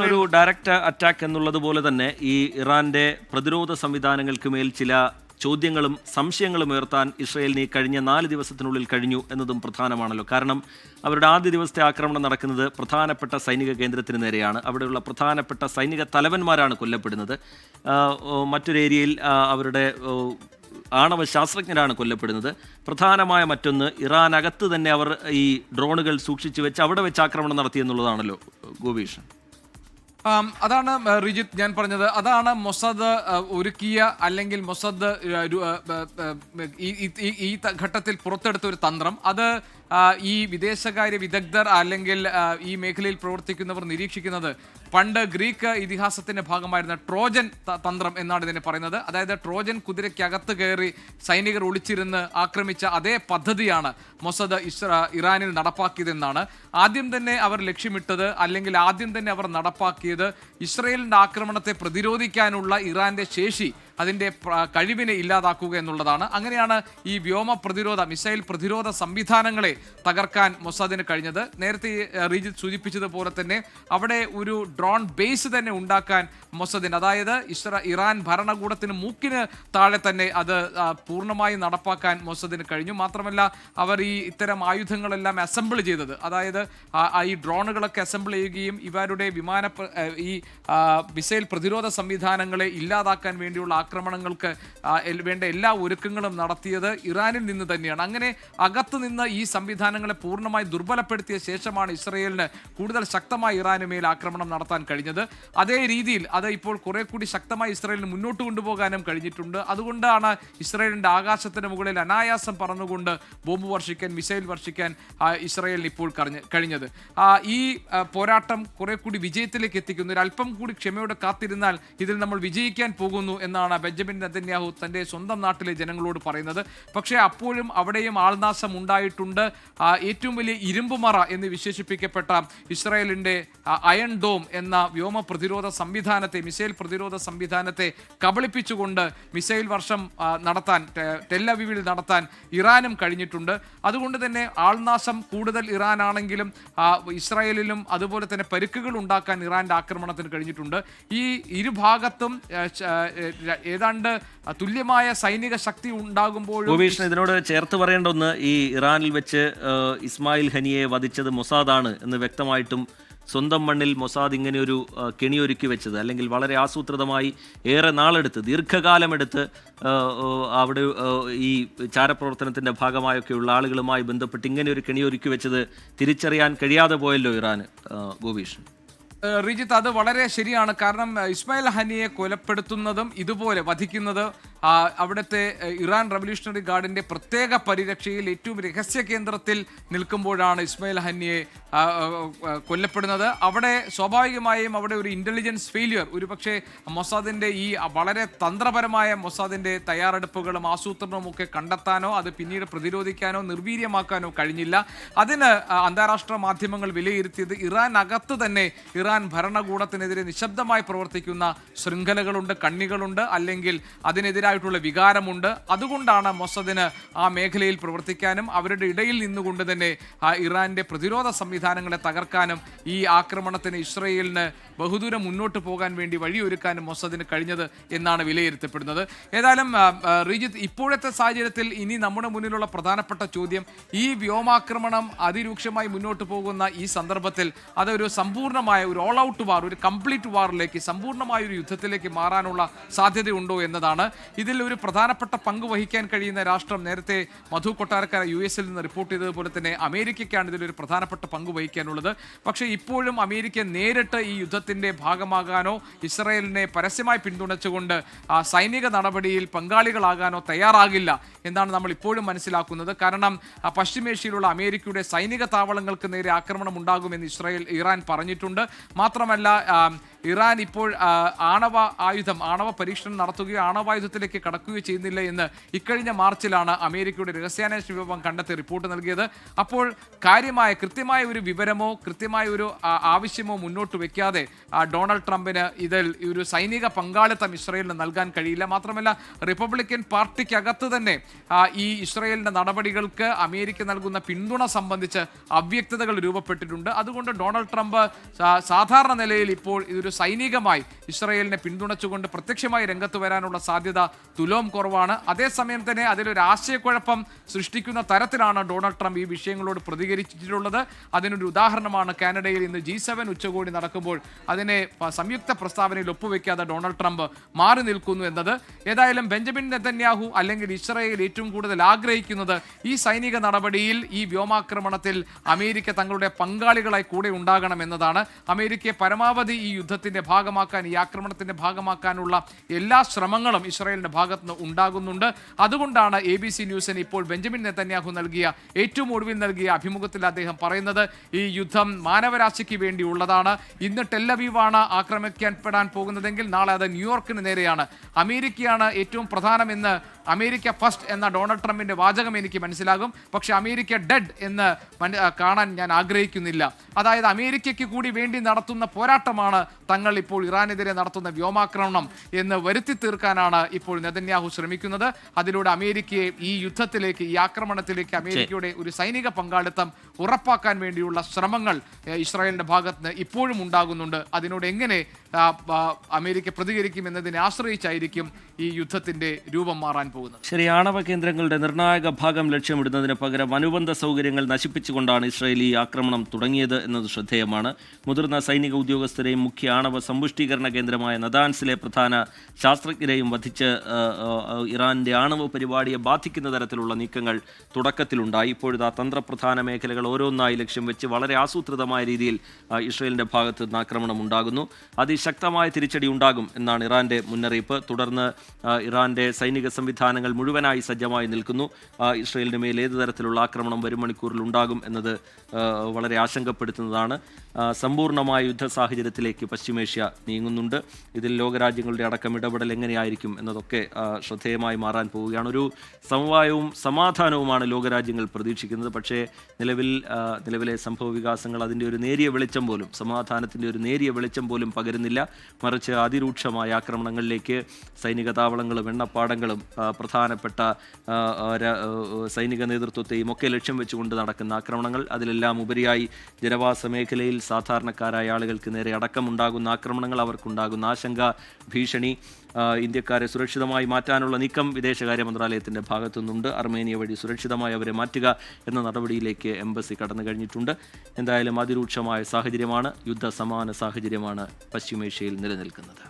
ഒരു direct attack എന്നുള്ളത് പോലെ തന്നെ ഈ ഇറാന്റെ പ്രതിരോധ സംവിധാനങ്ങൾക്ക് മേൽ ചില ചോദ്യങ്ങളും സംശയങ്ങളും ഉയർത്താൻ ഇസ്രയേലിന് കഴിഞ്ഞ നാല് ദിവസത്തിനുള്ളിൽ കഴിഞ്ഞു എന്നതും പ്രധാനമാണല്ലോ. കാരണം അവരുടെ ആദ്യ ദിവസത്തെ ആക്രമണം നടക്കുന്നത് പ്രധാനപ്പെട്ട സൈനിക കേന്ദ്രത്തിന് നേരെയാണ്. അവിടെയുള്ള പ്രധാനപ്പെട്ട സൈനിക തലവന്മാരാണ് കൊല്ലപ്പെടുന്നത്. മറ്റൊരു ഏരിയയിൽ അവരുടെ ആണവ ശാസ്ത്രജ്ഞരാണ് കൊല്ലപ്പെടുന്നത്. പ്രധാനമായ മറ്റൊന്ന് ഇറാനകത്ത് തന്നെ അവർ ഈ ഡ്രോണുകൾ സൂക്ഷിച്ചു വെച്ച് അവിടെ വെച്ച് ആക്രമണം നടത്തി എന്നുള്ളതാണല്ലോ ഗോപീഷ്. അതാണ് റിജിത്ത് ഞാൻ പറഞ്ഞത്. അതാണ് മൊസദ് ഒരുക്കിയ അല്ലെങ്കിൽ മൊസാദ് ഈ- ഘട്ടത്തിൽ പുറത്തെടുത്ത ഒരു തന്ത്രം. അത് ഈ വിദേശകാര്യ വിദഗ്ധർ അല്ലെങ്കിൽ ഈ മേഖലയിൽ പ്രവർത്തിക്കുന്നവർ നിരീക്ഷിക്കുന്നത് പണ്ട് ഗ്രീക്ക് ഇതിഹാസത്തിന്റെ ഭാഗമായിരുന്ന ട്രോജൻ തന്ത്രം എന്നാണ് ഇതിനെ പറയുന്നത്. അതായത് ട്രോജൻ കുതിരയ്ക്കകത്ത് കയറി സൈനികർ ഒളിച്ചിരുന്ന് ആക്രമിച്ച അതേ പദ്ധതിയാണ് മൊസദ് ഇസ്ര ഇറാനിൽ നടപ്പാക്കിയതെന്നാണ്. ആദ്യം തന്നെ അവർ ലക്ഷ്യമിട്ടത് അല്ലെങ്കിൽ ആദ്യം തന്നെ അവർ നടപ്പാക്കിയത് ഇസ്രയേലിന്റെ ആക്രമണത്തെ പ്രതിരോധിക്കാനുള്ള ഇറാന്റെ ശേഷി അതിന്റെ പ്ര- കഴിവിനെ ഇല്ലാതാക്കുക എന്നുള്ളതാണ്. അങ്ങനെയാണ് ഈ വ്യോമ പ്രതിരോധ മിസൈൽ പ്രതിരോധ സംവിധാനങ്ങളെ തകർക്കാൻ മൊസാദിന് കഴിഞ്ഞത്. നേരത്തെ റീജിത് സൂചിപ്പിച്ചതുപോലെ തന്നെ അവിടെ ഒരു ഡ്രോൺ ബേസ് തന്നെ ഉണ്ടാക്കാൻ മൊസദിന് അതായത് ഇസ്ര ഇറാൻ ഭരണകൂടത്തിന് മൂക്കിന് താഴെ തന്നെ അത് പൂർണമായി നടപ്പാക്കാൻ മൊസദിന് കഴിഞ്ഞു. മാത്രമല്ല അവർ ഈ ഇത്തരം ആയുധങ്ങളെല്ലാം അസംബിൾ ചെയ്തത്. അതായത് ഈ ഡ്രോണുകളൊക്കെ അസംബിൾ ചെയ്യുകയും ഇവരുടെ വിമാന ഈ മിസൈൽ പ്രതിരോധ സംവിധാനങ്ങളെ ഇല്ലാതാക്കാൻ വേണ്ടിയുള്ള ആക്രമണങ്ങൾക്ക് വേണ്ട എല്ലാ ഒരുക്കങ്ങളും നടത്തിയത് ഇറാനിൽ നിന്ന് തന്നെയാണ്. അങ്ങനെ അകത്തു നിന്ന് ഈ സംവിധാനങ്ങളെ പൂർണമായി ദുർബലപ്പെടുത്തിയ ശേഷമാണ് ഇസ്രയേലിന് കൂടുതൽ ശക്തമായി ഇറാന് മേൽ ആക്രമണം നടത്താൻ കഴിഞ്ഞത്. അതേ രീതിയിൽ അത് ഇപ്പോൾ കുറെ കൂടി ശക്തമായി ഇസ്രയേലിന് മുന്നോട്ട് കൊണ്ടുപോകാനും കഴിഞ്ഞിട്ടുണ്ട്. അതുകൊണ്ടാണ് ഇസ്രയേലിന്റെ ആകാശത്തിന് മുകളിൽ അനായാസം പറന്നുകൊണ്ട് ബോംബ് വർഷിക്കാൻ മിസൈൽ വർഷിക്കാൻ ഇസ്രയേലിന് ഇപ്പോൾ കഴിഞ്ഞ- കഴിഞ്ഞത്. ഈ പോരാട്ടം കുറെ കൂടി വിജയത്തിലേക്ക് എത്തിക്കുന്നു. ഒരു അല്പം കൂടി ക്ഷമയോടെ കാത്തിരുന്നാൽ ഇതിൽ നമ്മൾ വിജയിക്കാൻ പോകുന്നു എന്നാണ് ബെഞ്ചമിൻ നെതന്യാഹു തന്റെ സ്വന്തം നാട്ടിലെ ജനങ്ങളോട് പറയുന്നത്. പക്ഷേ അപ്പോഴും അവിടെയും ആൾനാശം ഉണ്ടായിട്ടുണ്ട് ഏറ്റവും വലിയ ഇരുമ്പുമറ എന്ന് വിശേഷിപ്പിക്കപ്പെട്ട ഇസ്രായേലിന്റെ അയൺ ഡോം എന്ന വ്യോമ പ്രതിരോധ സംവിധാനത്തെ മിസൈൽ പ്രതിരോധ സംവിധാനത്തെ കബളിപ്പിച്ചുകൊണ്ട് മിസൈൽ വർഷം നടത്താൻ ടെല്ലവിവിൽ നടത്താൻ ഇറാനും കഴിഞ്ഞിട്ടുണ്ട്. അതുകൊണ്ട് തന്നെ ആൾനാശം കൂടുതൽ ഇറാനാണെങ്കിലും ഇസ്രായേലിലും അതുപോലെ തന്നെ പരുക്കുകൾ ഉണ്ടാക്കാൻ ഇറാന്റെ ആക്രമണത്തിന് കഴിഞ്ഞിട്ടുണ്ട്. ഈ ഇരുഭാഗത്തും ഏതാണ്ട് തുല്യമായ സൈനിക ശക്തി ഉണ്ടാകുമ്പോഴും ഗോപീഷിന് ഇതിനോട് ചേർത്ത് പറയേണ്ട ഒന്ന് ഈ ഇറാനിൽ വെച്ച് ഇസ്മായിൽ ഹനിയെ വധിച്ചത് മൊസാദാണ് എന്ന് വ്യക്തമായിട്ടും സ്വന്തം മണ്ണിൽ മൊസാദ് ഇങ്ങനെ ഒരു കെണിയൊരുക്കി വെച്ചത്. അല്ലെങ്കിൽ വളരെ ആസൂത്രിതമായി ഏറെ നാളെടുത്ത് ദീർഘകാലമെടുത്ത് അവിടെ ഈ ചാരപ്രവർത്തനത്തിന്റെ ഭാഗമായൊക്കെയുള്ള ആളുകളുമായി ബന്ധപ്പെട്ട് ഇങ്ങനെ ഒരു കെണിയൊരുക്കി വെച്ചത് തിരിച്ചറിയാൻ കഴിയാതെ പോയല്ലോ ഏഹ്, ഗോപീഷ് റിജിത്ത് അത് വളരെ ശരിയാണ്. കാരണം ഇസ്മായിൽ ഹനിയെ കൊലപ്പെടുത്തുന്നതും ഇതുപോലെ വധിക്കുന്നത് അവിടുത്തെ ഇറാൻ റവല്യൂഷണറി ഗാർഡിന്റെ പ്രത്യേക പരിരക്ഷയിൽ ഏറ്റവും രഹസ്യ കേന്ദ്രത്തിൽ നിൽക്കുമ്പോഴാണ് ഇസ്മയിൽ ആ, കൊല്ലപ്പെടുന്നത്. അവിടെ സ്വാഭാവികമായും അവിടെ ഒരു ഇന്റലിജൻസ് ഫെയിലിയർ ഒരു പക്ഷേ മൊസാദിന്റെ ഈ വളരെ തന്ത്രപരമായ മൊസാദിന്റെ തയ്യാറെടുപ്പുകളും ആസൂത്രണവും ഒക്കെ കണ്ടെത്താനോ അത് പിന്നീട് പ്രതിരോധിക്കാനോ നിർവീര്യമാക്കാനോ കഴിഞ്ഞില്ല. അതിന് അന്താരാഷ്ട്ര മാധ്യമങ്ങൾ വിലയിരുത്തിയത് ഇറാൻ അകത്ത് തന്നെ ഇറാൻ ഭരണകൂടത്തിനെതിരെ നിശബ്ദമായി പ്രവർത്തിക്കുന്ന ശൃംഖലകളുണ്ട് കണ്ണികളുണ്ട് അല്ലെങ്കിൽ അതിനെതിരായിട്ടുള്ള വികാരമുണ്ട്. അതുകൊണ്ടാണ് മൊസദിന് ആ മേഖലയിൽ പ്രവർത്തിക്കാനും അവരുടെ ഇടയിൽ നിന്നുകൊണ്ട് തന്നെ ഇറാന്റെ പ്രതിരോധ സംവിധാനങ്ങളെ തകർക്കാനും ഈ ആക്രമണത്തിന് ഇസ്രയേലിന് ബഹുദൂരം മുന്നോട്ട് പോകാൻ വേണ്ടി വഴിയൊരുക്കാനും മൊസദിന് കഴിഞ്ഞത് എന്നാണ് വിലയിരുത്തപ്പെടുന്നത്. ഏതായാലും റിജിത്ത് ഇപ്പോഴത്തെ സാഹചര്യത്തിൽ ഇനി നമ്മുടെ മുന്നിലുള്ള പ്രധാനപ്പെട്ട ചോദ്യം ഈ വ്യോമാക്രമണം അതിരൂക്ഷമായി മുന്നോട്ട് പോകുന്ന ഈ സന്ദർഭത്തിൽ അതൊരു സമ്പൂർണമായ ഒരു ഓൾ ഔട്ട് വാർ ഒരു കംപ്ലീറ്റ് വാറിലേക്ക് സമ്പൂർണമായ ഒരു യുദ്ധത്തിലേക്ക് മാറാനുള്ള സാധ്യതയുണ്ടോ എന്നതാണ്. ഇതിൽ ഒരു പ്രധാനപ്പെട്ട പങ്ക് വഹിക്കാൻ കഴിയുന്ന രാഷ്ട്രം നേരത്തെ മധു കൊട്ടാരക്കാര യു എസിൽ നിന്ന് റിപ്പോർട്ട് ചെയ്തതുപോലെ തന്നെ അമേരിക്കയ്ക്കാണ് ഇതിലൊരു പ്രധാനപ്പെട്ട പങ്ക് വഹിക്കാനുള്ളത്. പക്ഷേ ഇപ്പോഴും അമേരിക്ക നേരിട്ട് ഈ യുദ്ധത്തിന്റെ ഭാഗമാകാനോ ഇസ്രയേലിനെ പരസ്യമായി പിന്തുണച്ചുകൊണ്ട് ആ സൈനിക നടപടിയിൽ പങ്കാളികളാകാനോ തയ്യാറാകില്ല എന്നാണ് നമ്മൾ ഇപ്പോഴും മനസ്സിലാക്കുന്നത്. കാരണം പശ്ചിമേഷ്യയിലുള്ള അമേരിക്കയുടെ സൈനിക താവളങ്ങൾക്ക് നേരെ ആക്രമണം ഉണ്ടാകുമെന്ന് ഇസ്രായേൽ ഇറാൻ പറഞ്ഞിട്ടുണ്ട്. മാത്രമല്ല ഇറാൻ ഇപ്പോൾ ആണവ ആയുധം ആണവ പരീക്ഷണം നടത്തുകയോ ആണവായുധത്തിലേക്ക് കടക്കുകയോ ചെയ്യുന്നില്ല എന്ന് ഇക്കഴിഞ്ഞ മാർച്ചിലാണ് അമേരിക്കയുടെ രഹസ്യാന്വേഷണ വിഭാഗം കണ്ടെത്തി റിപ്പോർട്ട് നൽകിയത്. അപ്പോൾ കാര്യമായ കൃത്യമായ ഒരു വിവരമോ കൃത്യമായ ഒരു ആവശ്യമോ മുന്നോട്ട് വയ്ക്കാതെ ഡൊണാൾഡ് ട്രംപിന് ഇതിൽ ഒരു സൈനിക പങ്കാളിത്തം ഇസ്രയേലിന് നൽകാൻ കഴിയില്ല. മാത്രമല്ല റിപ്പബ്ലിക്കൻ പാർട്ടിക്കകത്ത് തന്നെ ഈ ഇസ്രയേലിന്റെ നടപടികൾക്ക് അമേരിക്ക നൽകുന്ന പിന്തുണ സംബന്ധിച്ച് അവ്യക്തതകൾ രൂപപ്പെട്ടിട്ടുണ്ട്. അതുകൊണ്ട് ഡൊണാൾഡ് ട്രംപ് സാധാരണ നിലയിൽ ഇപ്പോൾ ഇതൊരു സൈനികമായി ഇസ്രയേലിനെ പിന്തുണച്ചുകൊണ്ട് പ്രത്യക്ഷമായി രംഗത്ത് വരാനുള്ള സാധ്യത തുലോം കുറവാണ്. അതേസമയം തന്നെ അതിലൊരു ആശയക്കുഴപ്പം സൃഷ്ടിക്കുന്ന തരത്തിലാണ് ഡൊണാൾഡ് ട്രംപ് ഈ വിഷയങ്ങളോട് പ്രതികരിച്ചിട്ടുള്ളത്. അതിനൊരു ഉദാഹരണമാണ് കാനഡയിൽ ഇന്ന് ജി സെവൻ ഉച്ചകോടി നടക്കുമ്പോൾ അതിനെ സംയുക്ത പ്രസ്താവനയിൽ ഒപ്പുവെക്കാതെ ഡൊണാൾഡ് ട്രംപ് മാറി നിൽക്കുന്നു എന്നത്. ഏതായാലും ബെഞ്ചമിൻ നെതന്യാഹു അല്ലെങ്കിൽ ഇസ്രയേൽ ഏറ്റവും കൂടുതൽ ആഗ്രഹിക്കുന്നത് ഈ സൈനിക നടപടിയിൽ ഈ വ്യോമാക്രമണത്തിൽ അമേരിക്ക തങ്ങളുടെ പങ്കാളികളായി കൂടെ ഉണ്ടാകണം എന്നതാണ്. അമേരിക്കയെ പരമാവധി ഈ യുദ്ധത്തിന്റെ ഭാഗമാക്കാൻ ഈ ആക്രമണത്തിന്റെ ഭാഗമാക്കാനുള്ള എല്ലാ ശ്രമങ്ങളും ഇസ്രായേലിന്റെ ഭാഗത്തുനിന്ന് ഉണ്ടാകുന്നുണ്ട്. അതുകൊണ്ടാണ് എ ബി സി ന്യൂസിന് ഇപ്പോൾ ബെഞ്ചമിൻ നെത്തന്യാഹു നൽകിയ ഏറ്റവും ഒടുവിൽ നൽകിയ അഭിമുഖത്തിൽ അദ്ദേഹം പറയുന്നത് ഈ യുദ്ധം മാനവരാശിക്ക് വേണ്ടിയുള്ളതാണ്. ഇന്ന് ടെല്ലവീവാണ് ആക്രമിക്കപ്പെടാൻ പോകുന്നതെങ്കിൽ നാളെ അത് ന്യൂയോർക്കിന് നേരെയാണ്. അമേരിക്കയാണ് ഏറ്റവും പ്രധാനമെന്ന് അമേരിക്ക ഫസ്റ്റ് എന്ന ഡൊണാൾഡ് ട്രംപിന്റെ വാചകം എനിക്ക് മനസ്സിലാകും. പക്ഷെ അമേരിക്ക ഡെഡ് എന്ന് കാണാൻ ഞാൻ ആഗ്രഹിക്കുന്നില്ല. അതായത് അമേരിക്കയ്ക്ക് കൂടി വേണ്ടി നടത്തുന്ന പോരാട്ടമാണ് തങ്ങൾ ഇപ്പോൾ ഇറാനെതിരെ നടത്തുന്ന വ്യോമാക്രമണം എന്ന് വരുത്തി തീർക്കാനാണ് ഇപ്പോൾ നെതന്യാഹു ശ്രമിക്കുന്നത്. അതിലൂടെ അമേരിക്കയെ ഈ യുദ്ധത്തിലേക്ക് ഈ ആക്രമണത്തിലേക്ക് അമേരിക്കയുടെ ഒരു സൈനിക പങ്കാളിത്തം ഉറപ്പാക്കാൻ വേണ്ടിയുള്ള ശ്രമങ്ങൾ ഇസ്രായേലിന്റെ ഭാഗത്ത് ഇപ്പോഴും ഉണ്ടാകുന്നുണ്ട്. അതിനോട് എങ്ങനെ അമേരിക്ക പ്രതികരിക്കും എന്നതിനെ ആശ്രയിച്ചായിരിക്കും ഈ യുദ്ധത്തിന്റെ രൂപം മാറാൻ പോകുന്നത്. ശരി ആണവ കേന്ദ്രങ്ങളുടെ നിർണായക ഭാഗം ലക്ഷ്യമിടുന്നതിന് പകരം അനുബന്ധ സൗകര്യങ്ങൾ നശിപ്പിച്ചുകൊണ്ടാണ് ഇസ്രായേൽ ഈ ആക്രമണം തുടങ്ങിയത് എന്നത് ശ്രദ്ധേയമാണ്. മുതിർന്ന സൈനിക ഉദ്യോഗസ്ഥരെയും മുഖ്യ ആണവ സമ്പുഷ്ടീകരണ കേന്ദ്രമായ നദാൻസിലെ പ്രധാന ശാസ്ത്രജ്ഞരെയും വധിച്ച് ഇറാന്റെ ആണവ പരിപാടിയെ ബാധിക്കുന്ന തരത്തിലുള്ള നീക്കങ്ങൾ തുടക്കത്തിലുണ്ടായി. ഇപ്പോഴത്തെ തന്ത്രപ്രധാന മേഖലകൾ ഓരോന്നായി ലക്ഷ്യം വെച്ച് വളരെ ആസൂത്രിതമായ രീതിയിൽ ഇസ്രായേലിന്റെ ഭാഗത്ത് നിന്ന് ആക്രമണം ഉണ്ടാകുന്നു. അതിശക്തമായ തിരിച്ചടി ഉണ്ടാകും എന്നാണ് ഇറാന്റെ മുന്നറിയിപ്പ്. തുടർന്ന് ഇറാന്റെ സൈനിക സംവിധാനങ്ങൾ മുഴുവനായി സജ്ജമായി നിൽക്കുന്നു. ഇസ്രയേലിന് മേൽ ഏത് തരത്തിലുള്ള ആക്രമണം വരും മണിക്കൂറിൽ ഉണ്ടാകും എന്നത് വളരെ ആശങ്കപ്പെടുത്തുന്നതാണ്. സമ്പൂർണമായ യുദ്ധ സാഹചര്യത്തിലേക്ക് പശ്ചിമേഷ്യ നീങ്ങുന്നുണ്ട്. ഇതിൽ ലോകരാജ്യങ്ങളുടെ അടക്കം ഇടപെടൽ എങ്ങനെയായിരിക്കും എന്നതൊക്കെ ശ്രദ്ധേയമായി മാറാൻ പോവുകയാണ്. ഒരു സമവായവും സമാധാനവുമാണ് ലോകരാജ്യങ്ങൾ പ്രതീക്ഷിക്കുന്നത്. പക്ഷേ നിലവിൽ നിലവിലെ സംഭവ വികാസങ്ങൾ അതിന്റെ ഒരു നേരിയ വെളിച്ചം പോലും സമാധാനത്തിന്റെ ഒരു നേരിയ വെളിച്ചം പോലും പകരുന്നില്ല. മറിച്ച് അതിരൂക്ഷമായ ആക്രമണങ്ങളിലേക്ക് സൈനിക താവളങ്ങളും എണ്ണപ്പാടങ്ങളും പ്രധാനപ്പെട്ട സൈനിക നേതൃത്വത്തെയും ഒക്കെ ലക്ഷ്യം വെച്ചുകൊണ്ട് നടക്കുന്ന ആക്രമണങ്ങൾ അതിലെല്ലാം ഉപരിയായി ജനവാസ മേഖലയിൽ സാധാരണക്കാരായ ആളുകൾക്ക് നേരെ അടക്കമുണ്ടാകുന്ന ആക്രമണങ്ങൾ അവർക്കുണ്ടാകുന്ന ആശങ്ക ഭീഷണി ഇന്ത്യക്കാരെ സുരക്ഷിതമായി മാറ്റാനുള്ള നീക്കം വിദേശകാര്യ മന്ത്രാലയത്തിന്റെ ഭാഗത്തുനിന്നുണ്ട്. അർമേനിയ വഴി സുരക്ഷിതമായി അവരെ മാറ്റുക എന്ന നടപടിയിലേക്ക് എംബസി കടന്നു കഴിഞ്ഞിട്ടുണ്ട് എന്തായാലും അതിരൂക്ഷമായ സാഹചര്യമാണ് യുദ്ധ സമാന സാഹചര്യമാണ് പശ്ചിമേഷ്യയിൽ നിലനിൽക്കുന്നത്.